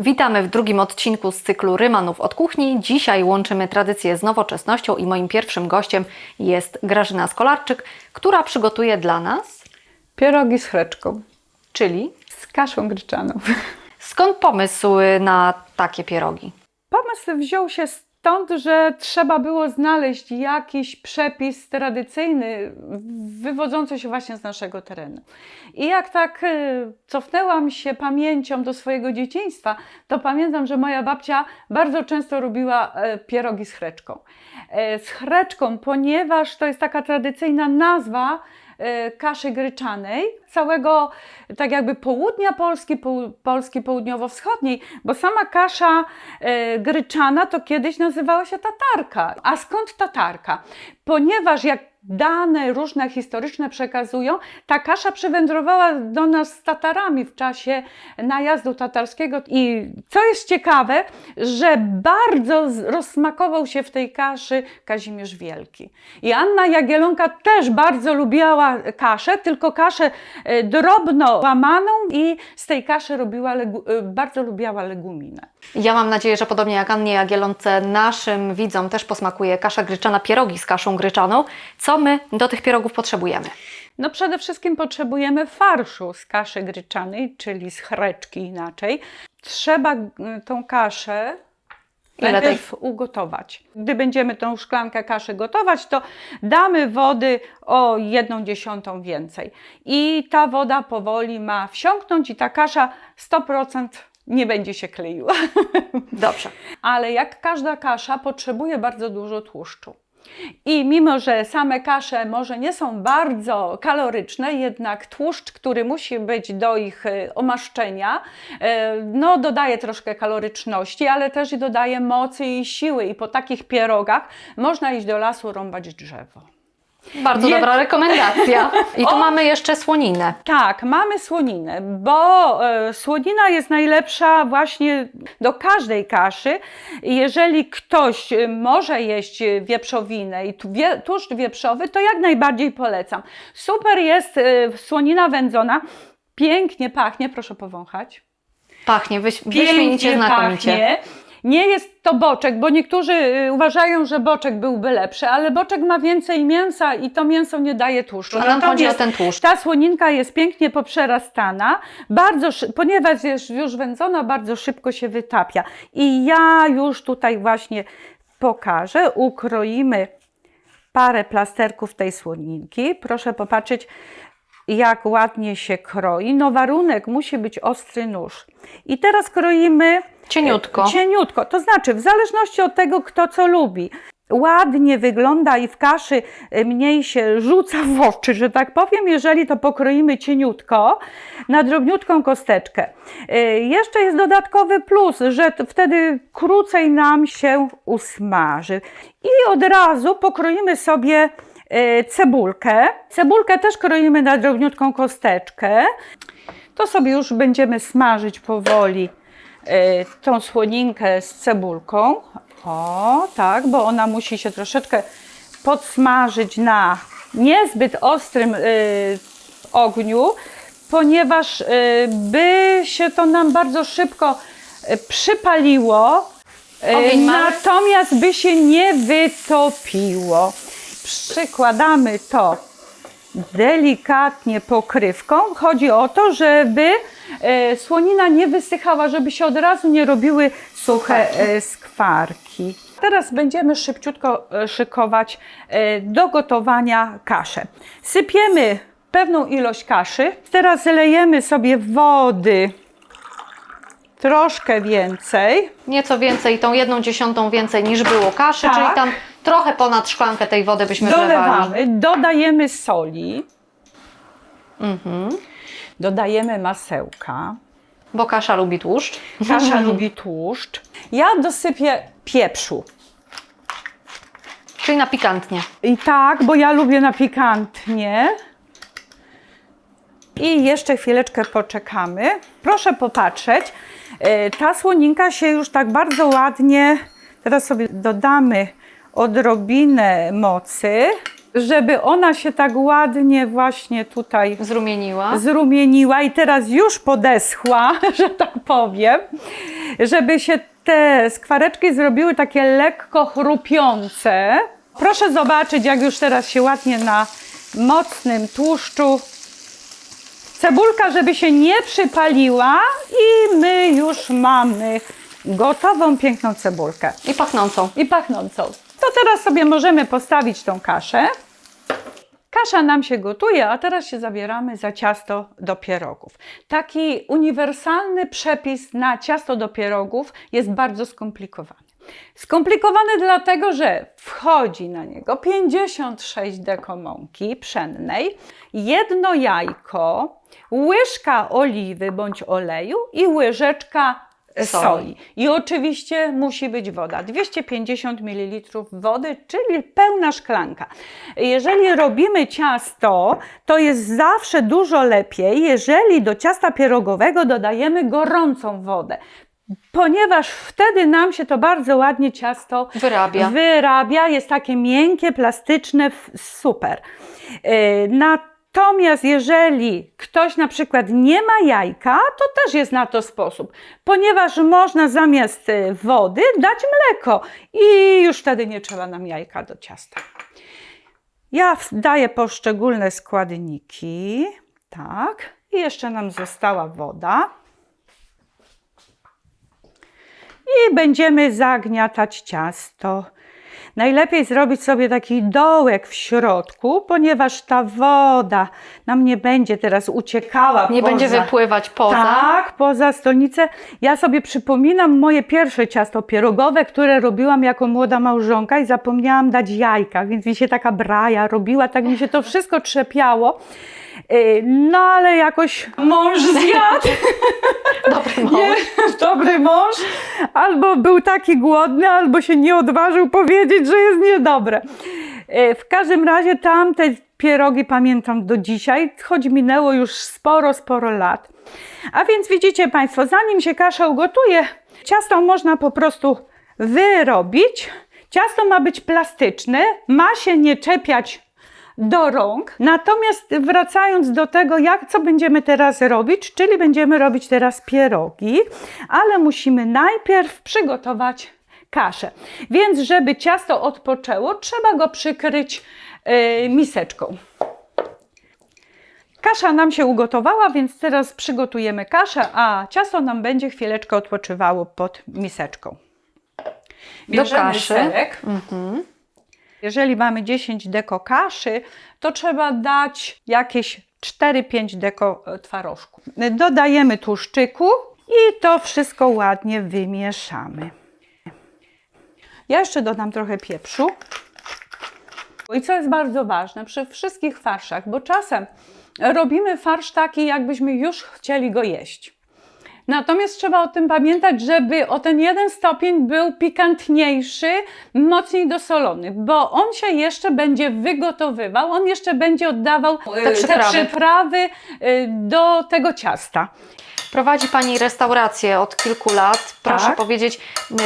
Witamy w drugim odcinku z cyklu Rymanów od kuchni. Dzisiaj łączymy tradycję z nowoczesnością i moim pierwszym gościem jest Grażyna Skolarczyk, która przygotuje dla nas, Pierogi z chreczką, czyli z kaszą gryczaną. skąd pomysł na takie pierogi? Pomysł wziął się stąd, że trzeba było znaleźć jakiś przepis tradycyjny, wywodzący się właśnie z naszego terenu. I jak tak y, cofnęłam się pamięcią do swojego dzieciństwa, to pamiętam, że moja babcia bardzo często robiła e, pierogi z chreczką. E, Z chreczką, ponieważ to jest taka tradycyjna nazwa kaszy gryczanej, całego tak jakby południa Polski, Polski południowo-wschodniej, bo sama kasza e, gryczana to kiedyś nazywała się tatarka. A skąd tatarka? Ponieważ jak dane różne historyczne przekazują, ta kasza przywędrowała do nas z Tatarami w czasie najazdu tatarskiego i co jest ciekawe, że bardzo rozsmakował się w tej kaszy Kazimierz Wielki. I Anna Jagielonka też bardzo lubiła kaszę, tylko kaszę e, drobno łamaną i z tej kaszy robiła e, bardzo lubiła leguminę. Ja mam nadzieję, że podobnie jak Annie Jagielonce, naszym widzom też posmakuje kasza gryczana, pierogi z kaszą gryczaną. Co my do tych pierogów potrzebujemy? No przede wszystkim potrzebujemy farszu z kaszy gryczanej, czyli z chreczki inaczej. Trzeba y, tą kaszę Ile najpierw ugotować. Gdy będziemy tą szklankę kaszy gotować, to damy wody o jedną dziesiątą więcej. I ta woda powoli ma wsiąknąć i ta kasza 100% nie będzie się kleiła. Dobrze. Ale jak każda kasza potrzebuje bardzo dużo tłuszczu. I mimo, że same kasze może nie są bardzo kaloryczne, jednak tłuszcz, który musi być do ich e, omaszczenia, e, no dodaje troszkę kaloryczności, ale też dodaje mocy i siły. I po takich pierogach można iść do lasu rąbać drzewo. Bardzo Wie- dobra rekomendacja. I tu mamy jeszcze słoninę. Tak, mamy słoninę, bo e, słonina jest najlepsza właśnie do każdej kaszy. Jeżeli ktoś e, może jeść wieprzowinę i wie, tłuszcz wieprzowy, to jak najbardziej polecam. Super jest e, słonina wędzona, pięknie pachnie, proszę powąchać. Pachnie wyś- wyśmienicie znakomicie. pachnie. Nie jest to boczek, bo niektórzy y, uważają, że boczek byłby lepszy, ale boczek ma więcej mięsa i to mięso nie daje tłuszczu. A nam chodzi o ten tłuszcz. Ta słoninka jest pięknie poprzerastana, bardzo, ponieważ jest już wędzona, bardzo szybko się wytapia. I ja już tutaj właśnie pokażę, ukroimy parę plasterków tej słoninki. Proszę popatrzeć, jak ładnie się kroi. No warunek musi być ostry nóż. I teraz kroimy Cieniutko. Cieniutko, to znaczy w zależności od tego, kto co lubi. Ładnie wygląda i w kaszy y, mniej się rzuca w oczy, że tak powiem, jeżeli to pokroimy cieniutko na drobniutką kosteczkę. Y, Jeszcze jest dodatkowy plus, że wtedy krócej nam się usmaży. I od razu pokroimy sobie cebulkę. Cebulkę też kroimy na drobniutką kosteczkę. To sobie już będziemy smażyć powoli e, tą słoninkę z cebulką. O, tak, bo ona musi się troszeczkę podsmażyć na niezbyt ostrym e, ogniu, ponieważ e, by się to nam bardzo szybko e, przypaliło, e, Ogień natomiast by się nie wytopiło. Przykładamy to delikatnie pokrywką. Chodzi o to, żeby e, słonina nie wysychała, żeby się od razu nie robiły suche e, skwarki. Teraz będziemy szybciutko e, szykować do gotowania kaszę. Sypiemy pewną ilość kaszy. Teraz lejemy sobie wody troszkę więcej. Nieco więcej, tą jedną dziesiątą więcej niż było kaszy, Tak. czyli tam trochę ponad szklankę tej wody byśmy wlewali. Dolewamy, dodajemy soli, Mhm. dodajemy masełka. Bo kasza lubi tłuszcz. Kasza lubi tłuszcz. Ja dosypię pieprzu. Czyli na pikantnie. I tak, bo ja lubię na pikantnie. I jeszcze chwileczkę poczekamy. Proszę popatrzeć. e, Ta słoninka się już tak bardzo ładnie. Teraz sobie dodamy odrobinę mocy. żeby ona się tak ładnie właśnie tutaj Zrumieniła. zrumieniła i teraz już podeschła, że tak powiem, żeby się te skwareczki zrobiły takie lekko chrupiące. Proszę zobaczyć, jak już teraz się ładnie na mocnym tłuszczu cebulka, żeby się nie przypaliła i my już mamy gotową, piękną cebulkę I pachnącą. i pachnącą. To teraz sobie możemy postawić tą kaszę. Kasza nam się gotuje, a teraz się zabieramy za ciasto do pierogów. Taki uniwersalny przepis na ciasto do pierogów jest bardzo skomplikowany. Skomplikowany dlatego, że wchodzi na niego 56 deko mąki pszennej, jedno jajko, łyżka oliwy bądź oleju i łyżeczka Soli. I oczywiście musi być woda. 250 ml wody, czyli pełna szklanka. Jeżeli robimy ciasto, to jest zawsze dużo lepiej, jeżeli do ciasta pierogowego dodajemy gorącą wodę. Ponieważ wtedy nam się to bardzo ładnie ciasto Wyrabia. wyrabia, jest takie miękkie, plastyczne, super. Yy, Natomiast jeżeli ktoś na przykład nie ma jajka, to też jest na to sposób, ponieważ można zamiast y, wody dać mleko i już wtedy nie trzeba nam jajka do ciasta. Ja daję poszczególne składniki, tak, i jeszcze nam została woda. I będziemy zagniatać ciasto. Najlepiej zrobić sobie taki dołek w środku, ponieważ ta woda nam nie będzie teraz uciekała. Nie poza. będzie wypływać poza. Tak, poza stolnicę. Ja sobie przypominam moje pierwsze ciasto pierogowe, które robiłam jako młoda małżonka i zapomniałam dać jajka, więc mi się taka braja robiła, tak mi się to wszystko trzepiało. Yy, No ale jakoś mąż zjadł. Dobry mąż. Nie, dobry mąż, albo był taki głodny, albo się nie odważył powiedzieć, że jest niedobre. E, W każdym razie tamte pierogi pamiętam do dzisiaj, choć minęło już sporo, sporo lat. A więc widzicie Państwo, zanim się kasza ugotuje, ciasto można po prostu wyrobić. Ciasto ma być plastyczne, ma się nie czepiać do rąk. Natomiast wracając do tego, jak co będziemy teraz robić, czyli będziemy robić teraz pierogi, ale musimy najpierw przygotować kaszę. Więc żeby ciasto odpoczęło, trzeba go przykryć yy, miseczką. Kasza nam się ugotowała, więc teraz przygotujemy kaszę, a ciasto nam będzie chwileczkę odpoczywało pod miseczką. Do kaszy. serek. Mhm. Jeżeli mamy 10 deko kaszy, to trzeba dać jakieś 4-5 deko e, twarożku. Dodajemy tłuszczyku i to wszystko ładnie wymieszamy. Ja jeszcze dodam trochę pieprzu. I co jest bardzo ważne przy wszystkich farszach, bo czasem robimy farsz taki, jakbyśmy już chcieli go jeść. Natomiast trzeba o tym pamiętać, żeby o ten jeden stopień był pikantniejszy, mocniej dosolony, bo on się jeszcze będzie wygotowywał, on jeszcze będzie oddawał e, te przyprawy. przyprawy e, do tego ciasta. Prowadzi Pani restaurację od kilku lat. Proszę Tak. powiedzieć,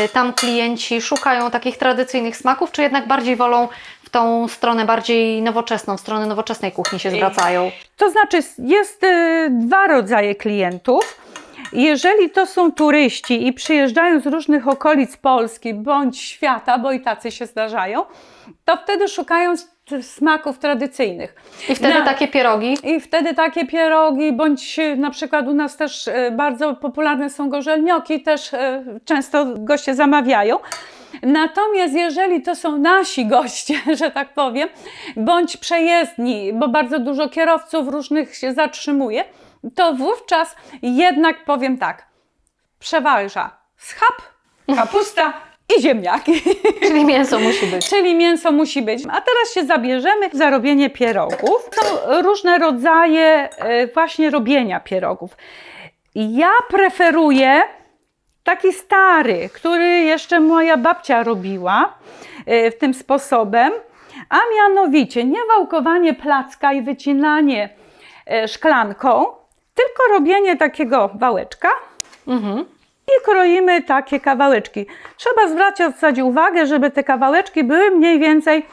y, tam klienci szukają takich tradycyjnych smaków, czy jednak bardziej wolą w tą stronę bardziej nowoczesną, w stronę nowoczesnej kuchni się zwracają? To znaczy, jest e, dwa rodzaje klientów. Jeżeli to są turyści i przyjeżdżają z różnych okolic Polski bądź świata, bo i tacy się zdarzają, to wtedy szukają smaków tradycyjnych. I wtedy Na- takie pierogi. I wtedy takie pierogi, bądź na przykład u nas też e, bardzo popularne są gorzelnioki, też e, często goście zamawiają. Natomiast jeżeli to są nasi goście, że tak powiem, bądź przejezdni, bo bardzo dużo kierowców różnych się zatrzymuje, to wówczas jednak powiem tak, przeważa schab, kapusta i ziemniaki. Czyli mięso musi być. Czyli mięso musi być. A teraz się zabierzemy za robienie pierogów. Są różne rodzaje e, właśnie robienia pierogów. Ja preferuję taki stary, który jeszcze moja babcia robiła e, w tym sposobem, a mianowicie nie wałkowanie placka i wycinanie e, szklanką, tylko robienie takiego wałeczka Mhm. i kroimy takie kawałeczki. Trzeba zwracać uwagę, żeby te kawałeczki były mniej więcej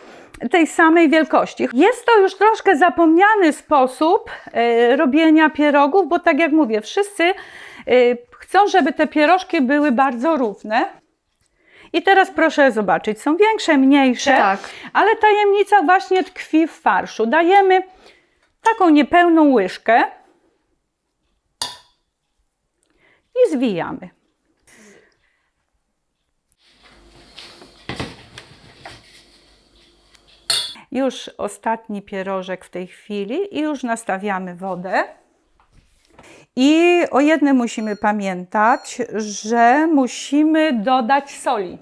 tej samej wielkości. Jest to już troszkę zapomniany sposób e, robienia pierogów, bo tak jak mówię, wszyscy e, chcą, żeby te pierożki były bardzo równe. I teraz proszę zobaczyć, są większe, mniejsze, Tak. ale tajemnica właśnie tkwi w farszu. Dajemy taką niepełną łyżkę i zwijamy. Już ostatni pierożek w tej chwili i już nastawiamy wodę. I o jednym musimy pamiętać, że musimy dodać soli.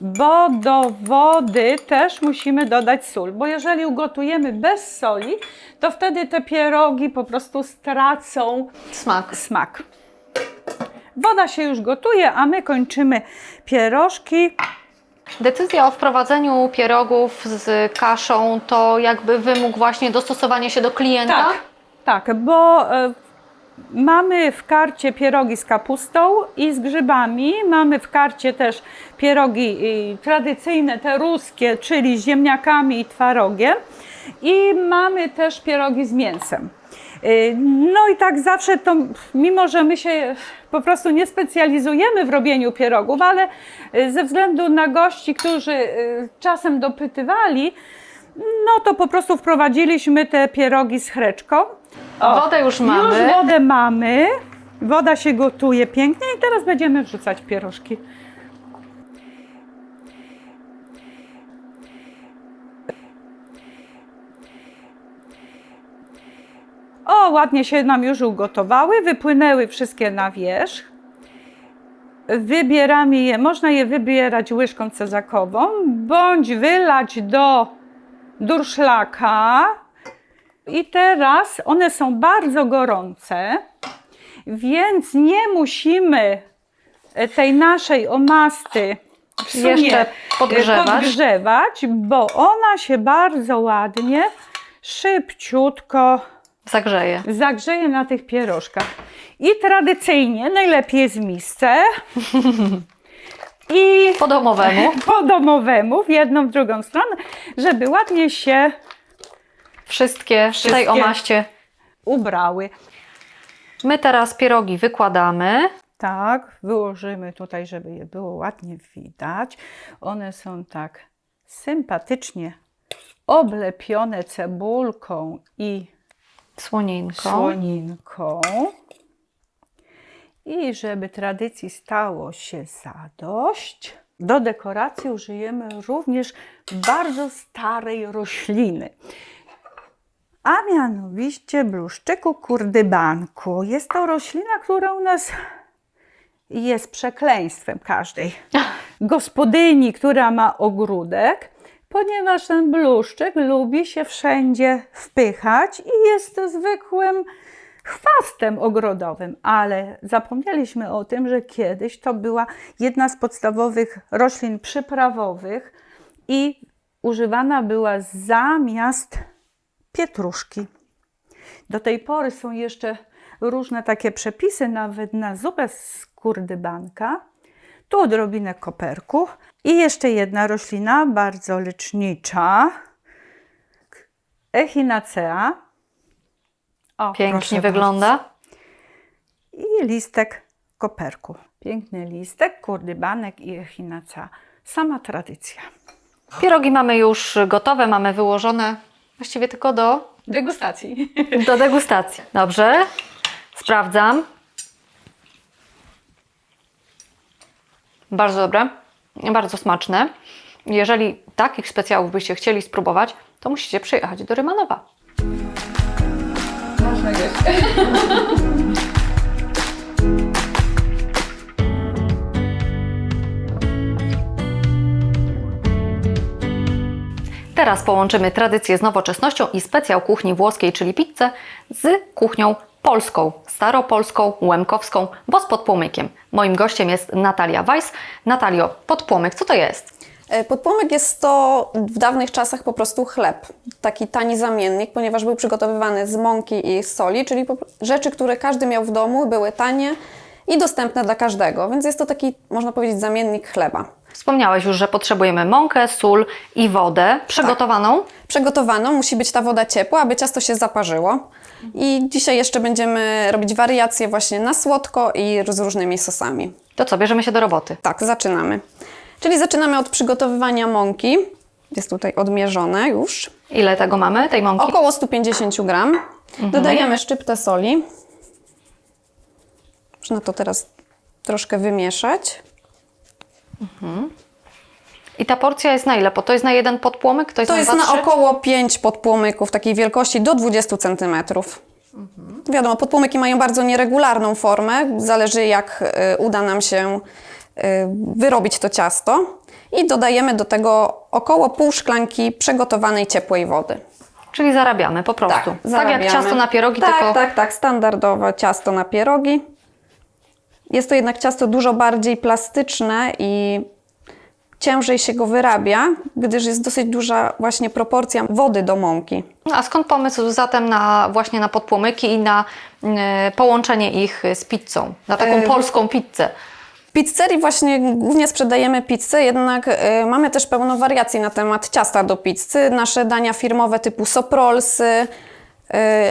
Bo do wody też musimy dodać sól, bo jeżeli ugotujemy bez soli, to wtedy te pierogi po prostu stracą Smak. smak. Woda się już gotuje, a my kończymy pierożki. Decyzja o wprowadzeniu pierogów z kaszą to jakby wymóg właśnie dostosowania się do klienta? Tak, tak, bo e, mamy w karcie pierogi z kapustą i z grzybami. Mamy w karcie też pierogi tradycyjne, te ruskie, czyli z ziemniakami i twarogiem. I mamy też pierogi z mięsem. Y, No i tak zawsze to, mimo że my się po prostu nie specjalizujemy w robieniu pierogów, ale y, ze względu na gości, którzy y, czasem dopytywali, no to po prostu wprowadziliśmy te pierogi z chreczką. O, Wodę już mamy. Już wodę mamy. Woda się gotuje pięknie i teraz będziemy wrzucać pierożki. O, ładnie się nam już ugotowały, wypłynęły wszystkie na wierzch. Wybieramy je, można je wybierać łyżką cezakową, bądź wylać do durszlaka. I teraz one są bardzo gorące, więc nie musimy e, tej naszej omasty w sumie Jeszcze podgrzewać. podgrzewać, bo ona się bardzo ładnie, szybciutko Zagrzeje. zagrzeje na tych pierożkach. I tradycyjnie najlepiej w misce. I Po domowemu. po domowemu, w jedną, w drugą stronę, żeby ładnie się Wszystkie, w tej Wszystkie. omaście. ubrały. My teraz pierogi wykładamy. Tak, wyłożymy tutaj, żeby je było ładnie widać. One są tak sympatycznie oblepione cebulką i Słoninką. słoninką. I żeby tradycji stało się zadość, do dekoracji użyjemy również bardzo starej rośliny. A mianowicie bluszczyku kurdybanku. Jest to roślina, która u nas jest przekleństwem każdej gospodyni, która ma ogródek, ponieważ ten bluszczyk lubi się wszędzie wpychać i jest zwykłym chwastem ogrodowym, ale zapomnieliśmy o tym, że kiedyś to była jedna z podstawowych roślin przyprawowych i używana była zamiast pietruszki. Do tej pory są jeszcze różne takie przepisy, nawet na zupę z kurdybanka. Tu odrobinę koperku i jeszcze jedna roślina bardzo lecznicza. Echinacea. O, Pięknie bardzo. wygląda. I listek koperku. Piękny listek, kurdybanek i echinacea. Sama tradycja. Pierogi mamy już gotowe, mamy wyłożone właściwie tylko do, Degustacji. do degustacji. Dobrze. Sprawdzam. Bardzo dobre, bardzo smaczne. Jeżeli takich specjałów byście chcieli spróbować, to musicie przyjechać do Rymanowa. Można jeść. Teraz połączymy tradycję z nowoczesnością i specjał kuchni włoskiej, czyli pizzę, z kuchnią polską, staropolską, łemkowską, bo z podpłomykiem. Moim gościem jest Natalia Weiss. Natalio, podpłomyk, co to jest? E, Podpłomyk jest to w dawnych czasach po prostu chleb, taki tani zamiennik, ponieważ był przygotowywany z mąki i z soli, czyli rzeczy, które każdy miał w domu, były tanie i dostępne dla każdego, więc jest to taki, można powiedzieć, zamiennik chleba. Wspomniałeś już, że potrzebujemy mąkę, sól i wodę przygotowaną. Przygotowaną musi być ta woda ciepła, aby ciasto się zaparzyło. I dzisiaj jeszcze będziemy robić wariacje właśnie na słodko i z różnymi sosami. To co, bierzemy się do roboty. Tak, zaczynamy. Czyli zaczynamy od przygotowywania mąki. Jest tutaj odmierzone już. Ile tego mamy, tej mąki? Około 150 gram. Dodajemy szczyptę soli. Można to teraz troszkę wymieszać. I ta porcja jest na ile? Bo to jest na jeden podpłomyk? To jest To na jest dwa, na około 5 podpłomyków takiej wielkości do 20 cm. Wiadomo, podpłomyki mają bardzo nieregularną formę, zależy jak y, uda nam się y, wyrobić to ciasto. I dodajemy do tego około pół szklanki przygotowanej ciepłej wody. Czyli zarabiamy po prostu. Tak, jak zarabiamy. ciasto na pierogi, tak, tylko Tak, tak, standardowe ciasto na pierogi. Jest to jednak ciasto dużo bardziej plastyczne i ciężej się go wyrabia, gdyż jest dosyć duża właśnie proporcja wody do mąki. A skąd pomysł zatem na właśnie na podpłomyki i na e, połączenie ich z pizzą? Na taką E, polską pizzę. W pizzerii właśnie głównie sprzedajemy pizzę, jednak y, mamy też pełno wariacji na temat ciasta do pizzy. Nasze dania firmowe typu soprolsy y,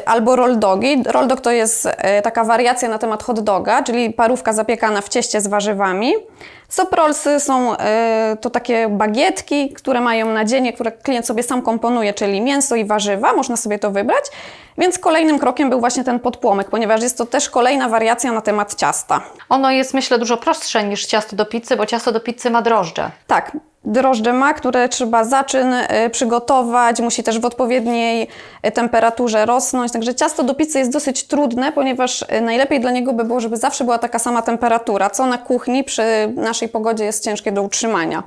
albo roll dogi. Roll dog to jest y, taka wariacja na temat hot doga, czyli parówka zapiekana w cieście z warzywami. Soprolsy są y, to takie bagietki, które mają nadzienie, które klient sobie sam komponuje, czyli mięso i warzywa, można sobie to wybrać. Więc kolejnym krokiem był właśnie ten podpłomek, ponieważ jest to też kolejna wariacja na temat ciasta. Ono jest myślę dużo prostsze niż ciasto do pizzy, bo ciasto do pizzy ma drożdże. Tak, drożdże ma, które trzeba zaczyn y, przygotować, musi też w odpowiedniej y, temperaturze rosnąć. Także ciasto do pizzy jest dosyć trudne, ponieważ najlepiej dla niego by było, żeby zawsze była taka sama temperatura, co na kuchni przy naszej pogodzie jest ciężkie do utrzymania.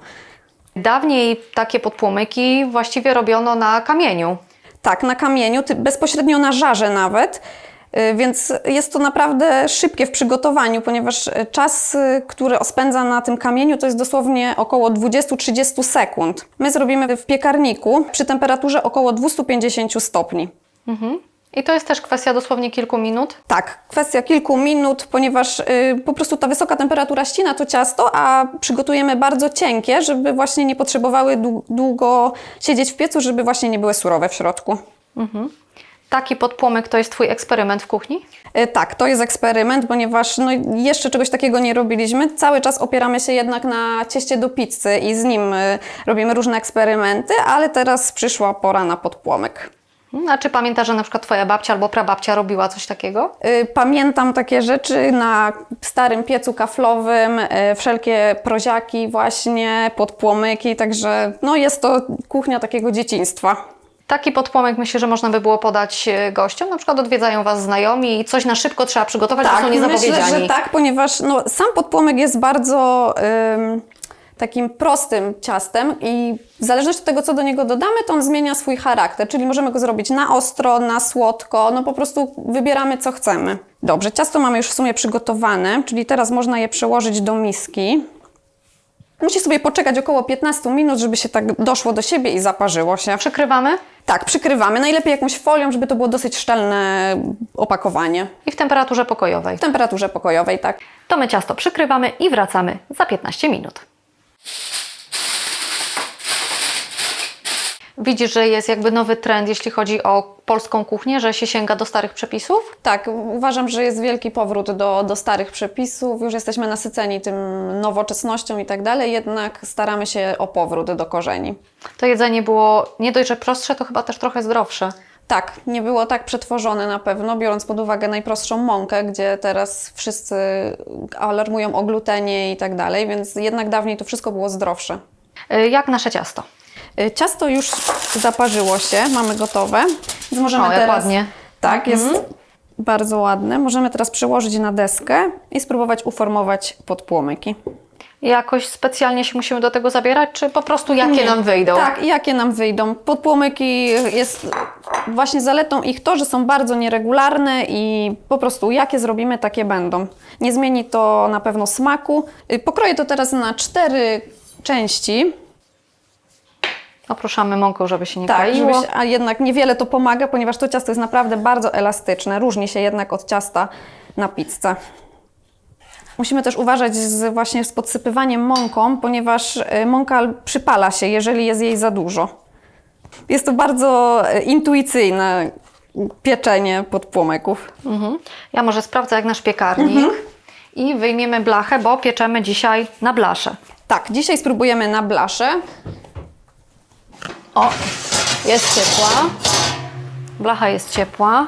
Dawniej takie podpłomyki właściwie robiono na kamieniu. Tak, na kamieniu, bezpośrednio na żarze nawet. y, Więc jest to naprawdę szybkie w przygotowaniu, ponieważ y, czas, y, który spędza na tym kamieniu, to jest dosłownie około 20-30 sekund. My zrobimy w piekarniku przy temperaturze około 250 stopni. I to jest też kwestia dosłownie kilku minut. Tak, kwestia kilku minut, ponieważ y, po prostu ta wysoka temperatura ścina to ciasto, a przygotujemy bardzo cienkie, żeby właśnie nie potrzebowały dłu- długo siedzieć w piecu, żeby właśnie nie były surowe w środku. Taki podpłomyk to jest Twój eksperyment w kuchni? E, Tak, to jest eksperyment, ponieważ no, jeszcze czegoś takiego nie robiliśmy. Cały czas opieramy się jednak na cieście do pizzy i z nim e, robimy różne eksperymenty, ale teraz przyszła pora na podpłomyk. A czy pamiętasz, że na przykład Twoja babcia albo prababcia robiła coś takiego? E, Pamiętam takie rzeczy na starym piecu kaflowym, e, wszelkie proziaki właśnie, podpłomyki, także no, jest to kuchnia takiego dzieciństwa. Taki podpłomyk myślę, że można by było podać e, gościom. Na przykład odwiedzają Was znajomi i coś na szybko trzeba przygotować, bo są niezapowiedziani. Tak, myślę, że tak, ponieważ no, sam podpłomyk jest bardzo ym, takim prostym ciastem i w zależności od tego, co do niego dodamy, to on zmienia swój charakter, czyli możemy go zrobić na ostro, na słodko, no po prostu wybieramy, co chcemy. Dobrze, ciasto mamy już w sumie przygotowane, czyli teraz można je przełożyć do miski. Musi sobie poczekać około 15 minut, żeby się tak doszło do siebie i zaparzyło się. Przykrywamy Tak, przykrywamy. Najlepiej jakąś folią, żeby to było dosyć szczelne opakowanie. i w temperaturze pokojowej. W temperaturze pokojowej, tak. To my ciasto przykrywamy i wracamy za 15 minut. Widzisz, że jest jakby nowy trend, jeśli chodzi o polską kuchnię, że się sięga do starych przepisów? Tak, uważam, że jest wielki powrót do, do starych przepisów. Już jesteśmy nasyceni tym nowoczesnością i tak dalej, jednak staramy się o powrót do korzeni. To jedzenie było nie dość, że prostsze, to chyba też trochę zdrowsze. Tak, nie było tak przetworzone na pewno, biorąc pod uwagę najprostszą mąkę, gdzie teraz wszyscy alarmują o glutenie i tak dalej, więc jednak dawniej to wszystko było zdrowsze. Y, Jak nasze ciasto? Y, Ciasto już zaparzyło się, mamy gotowe, więc możemy O, jak teraz... ładnie. Tak, jest bardzo ładne. Możemy teraz przełożyć na deskę i spróbować uformować podpłomyki. Jakoś specjalnie się musimy do tego zabierać, czy po prostu jakie nam wyjdą? Tak, jakie nam wyjdą. Podpłomyki jest właśnie zaletą ich to, że są bardzo nieregularne i po prostu jakie zrobimy, takie będą. Nie zmieni to na pewno smaku. Y, Pokroję to teraz na cztery części. Opruszamy mąką, żeby się nie Tak, kleiło. żeby się, a jednak niewiele to pomaga, ponieważ to ciasto jest naprawdę bardzo elastyczne. Różni się jednak od ciasta na pizzę. Musimy też uważać z, właśnie z podsypywaniem mąką, ponieważ y, mąka przypala się, jeżeli jest jej za dużo. Jest to bardzo y, intuicyjne pieczenie podpłomyków. Mhm. Ja może sprawdzę jak nasz piekarnik Mhm. i wyjmiemy blachę, bo pieczemy dzisiaj na blaszę. Tak, dzisiaj spróbujemy na blaszę. O, jest ciepła. Blacha jest ciepła.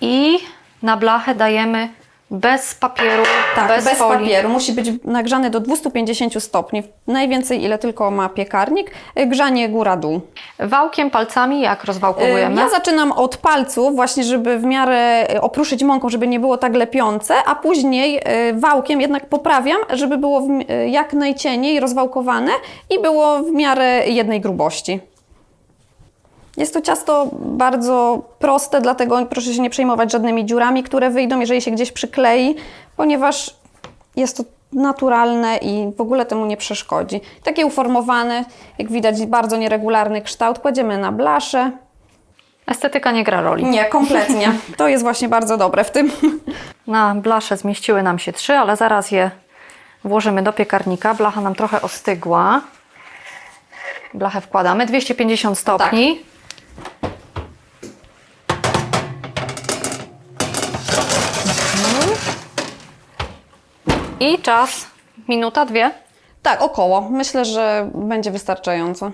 I na blachę dajemy bez papieru, Tak, bez, bez, folii. papieru. Musi być nagrzany do 250 stopni. Najwięcej, ile tylko ma piekarnik. Y, Grzanie góra-dół. Wałkiem, palcami, jak Y, rozwałkowujemy? Ja zaczynam od palców, właśnie żeby w miarę y, opruszyć mąką, żeby nie było tak lepiące, a później y, wałkiem jednak poprawiam, żeby było y, jak najcieniej rozwałkowane i było w miarę jednej grubości. Jest to ciasto bardzo proste, dlatego proszę się nie przejmować żadnymi dziurami, które wyjdą, jeżeli się gdzieś przyklei, ponieważ jest to naturalne i w ogóle temu nie przeszkodzi. Takie uformowane, jak widać, bardzo nieregularny kształt, kładziemy na blaszę. Estetyka nie gra roli. Nie, kompletnie. To jest właśnie bardzo dobre w tym. Na blaszę zmieściły nam się trzy, ale zaraz je włożymy do piekarnika. Blacha nam trochę ostygła. Blachę wkładamy 250 stopni. Mhm. I czas minuta, dwie. Tak, około. Myślę, że będzie wystarczająco.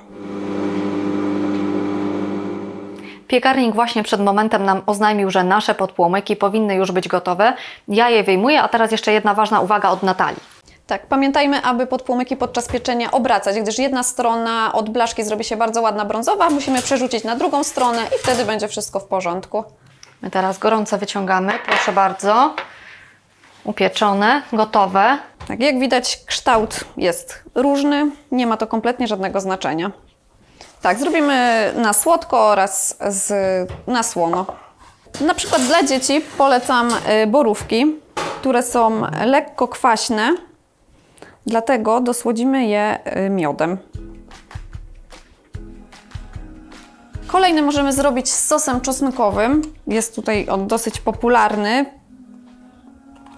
Piekarnik właśnie przed momentem nam oznajmił, że nasze podpłomyki powinny już być gotowe. Ja je wyjmuję, a teraz jeszcze jedna ważna uwaga od Natalii. Tak, pamiętajmy, aby podpłomyki podczas pieczenia obracać, gdyż jedna strona od blaszki zrobi się bardzo ładna brązowa, musimy przerzucić na drugą stronę i wtedy będzie wszystko w porządku. My teraz gorące wyciągamy, proszę bardzo. Upieczone, gotowe. Tak, jak widać, kształt jest różny, nie ma to kompletnie żadnego znaczenia. Tak, zrobimy na słodko oraz z, na słono. Na przykład dla dzieci polecam y, borówki, które są lekko kwaśne, dlatego dosłodzimy je y, miodem. Kolejny możemy zrobić z sosem czosnkowym. Jest tutaj on dosyć popularny.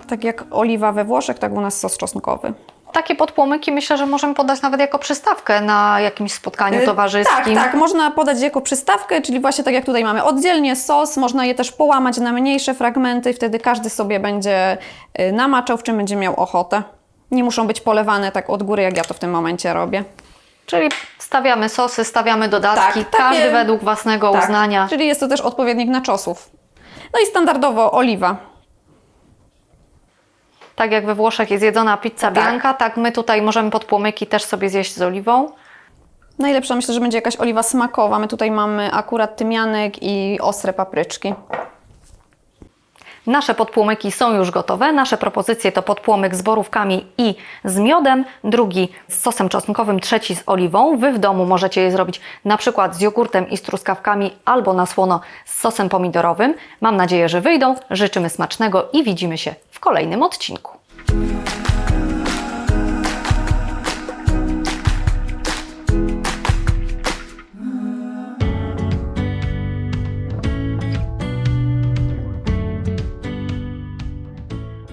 Tak jak oliwa we Włoszech, tak u nas sos czosnkowy. Takie podpłomyki myślę, że możemy podać nawet jako przystawkę na jakimś spotkaniu Y, towarzyskim. Tak, tak, można podać jako przystawkę, czyli właśnie tak jak tutaj mamy oddzielnie sos, można je też połamać na mniejsze fragmenty, wtedy każdy sobie będzie y, namaczał, w czym będzie miał ochotę. Nie muszą być polewane tak od góry, jak ja to w tym momencie robię. Czyli stawiamy sosy, stawiamy dodatki, Tak, takie- każdy według własnego Tak, uznania. Czyli jest to też odpowiednik na czosów. No i standardowo oliwa. Tak jak we Włoszech jest jedzona pizza Tak. bianca, tak my tutaj możemy podpłomyki też sobie zjeść z oliwą. Najlepsza myślę, że będzie jakaś oliwa smakowa. My tutaj mamy akurat tymianek i ostre papryczki. Nasze podpłomyki są już gotowe. Nasze propozycje to podpłomyk z borówkami i z miodem, drugi z sosem czosnkowym, trzeci z oliwą. Wy w domu możecie je zrobić na przykład z jogurtem i z truskawkami albo na słono z sosem pomidorowym. Mam nadzieję, że wyjdą. Życzymy smacznego i widzimy się w kolejnym odcinku.